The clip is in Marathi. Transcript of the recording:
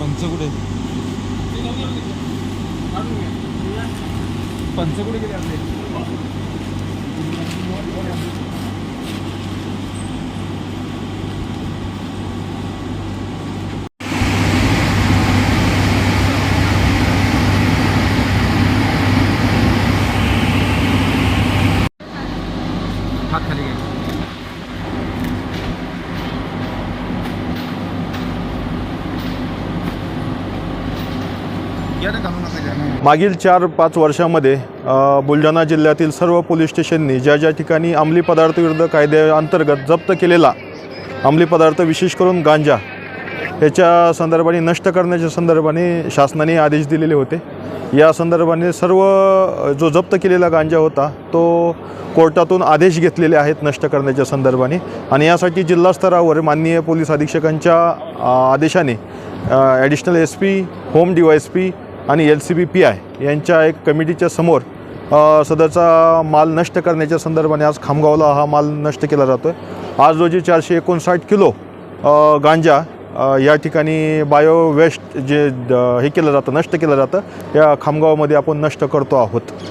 पंचकुडे पंचकुडे गेले आपले हात खाली घे मागील चार पाच वर्षामध्ये बुलढाणा जिल्ह्यातील सर्व पोलीस स्टेशननी ज्या ज्या ठिकाणी अंमली पदार्थ विरुद्ध कायद्याअंतर्गत जप्त केलेला अंमली पदार्थ विशेष करून गांजा याच्या संदर्भाने नष्ट करण्याच्या संदर्भाने शासनाने आदेश दिलेले होते. या संदर्भाने सर्व जो जप्त केलेला गांजा होता तो कोर्टातून आदेश घेतलेले आहेत नष्ट करण्याच्या संदर्भाने. आणि यासाठी जिल्हास्तरावर माननीय पोलीस अधीक्षकांच्या आदेशाने additional S P home D Y S P आणि L C B P I यांच्या एक कमिटीच्या समोर सदरचा माल नष्ट करण्याच्या संदर्भाने आज खामगावला हा माल नष्ट केला जातो आहे आज रोजी चारशे एकोणसाठ किलो गांजा या ठिकाणी बायो वेस्ट जे द- हे केलं जातं नष्ट केलं जातं या खामगावमध्ये आपण नष्ट करतो आहोत.